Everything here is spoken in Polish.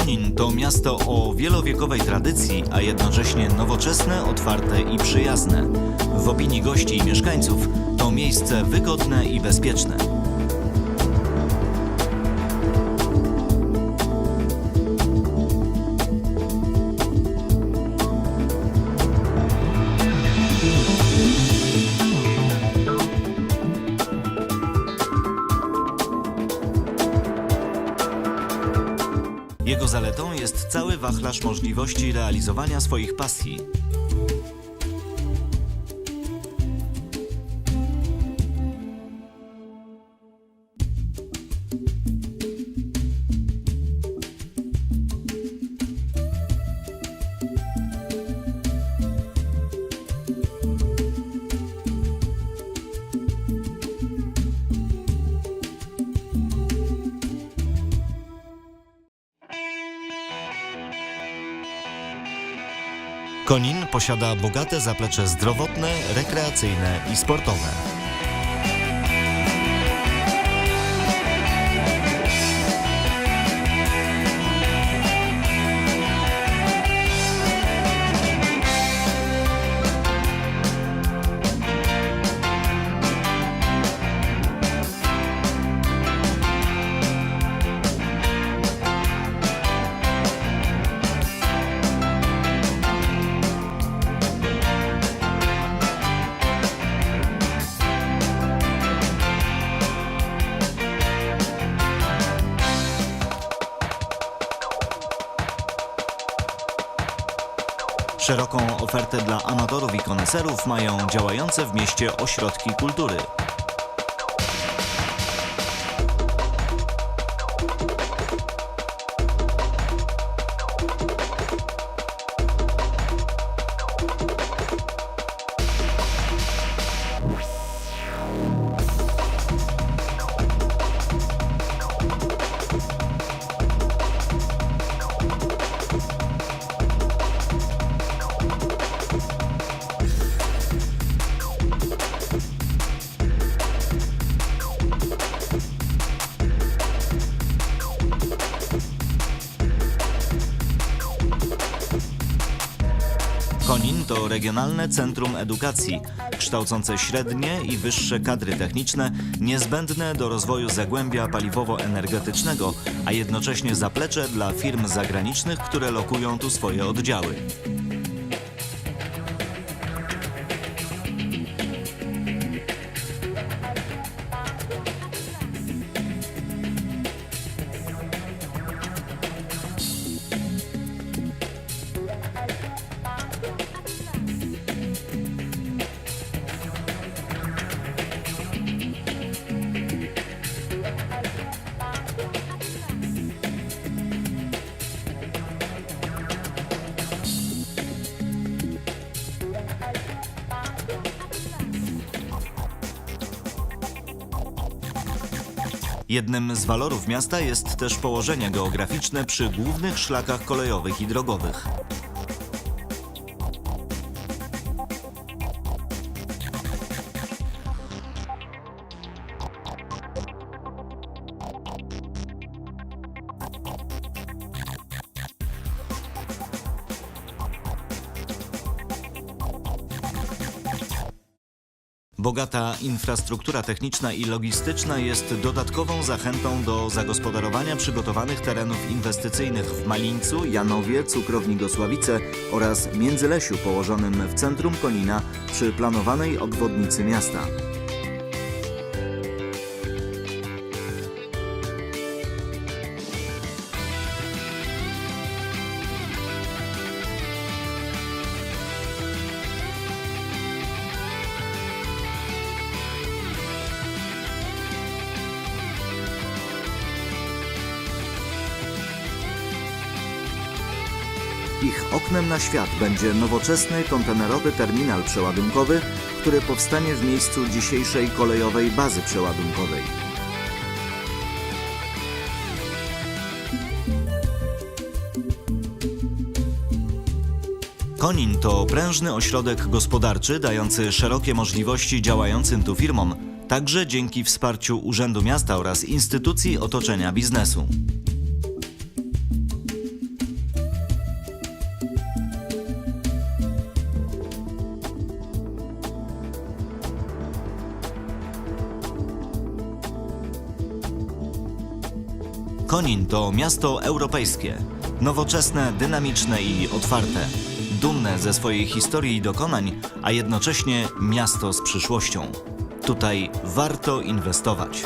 Konin to miasto o wielowiekowej tradycji, a jednocześnie nowoczesne, otwarte i przyjazne. W opinii gości i mieszkańców to miejsce wygodne i bezpieczne. Jego zaletą jest cały wachlarz możliwości realizowania swoich pasji. Konin posiada bogate zaplecze zdrowotne, rekreacyjne i sportowe. Szeroką ofertę dla amatorów i koneserów mają działające w mieście ośrodki kultury. Konin to regionalne centrum edukacji, kształcące średnie i wyższe kadry techniczne niezbędne do rozwoju zagłębia paliwowo-energetycznego, a jednocześnie zaplecze dla firm zagranicznych, które lokują tu swoje oddziały. Jednym z walorów miasta jest też położenie geograficzne przy głównych szlakach kolejowych i drogowych. Bogata infrastruktura techniczna i logistyczna jest dodatkową zachętą do zagospodarowania przygotowanych terenów inwestycyjnych w Malińcu, Janowie, Cukrowni Gosławice oraz Międzylesiu położonym w centrum Konina przy planowanej obwodnicy miasta. Oknem na świat będzie nowoczesny kontenerowy terminal przeładunkowy, który powstanie w miejscu dzisiejszej kolejowej bazy przeładunkowej. Konin to prężny ośrodek gospodarczy dający szerokie możliwości działającym tu firmom, także dzięki wsparciu Urzędu Miasta oraz instytucji otoczenia biznesu. Konin to miasto europejskie, nowoczesne, dynamiczne i otwarte. Dumne ze swojej historii i dokonań, a jednocześnie miasto z przyszłością. Tutaj warto inwestować.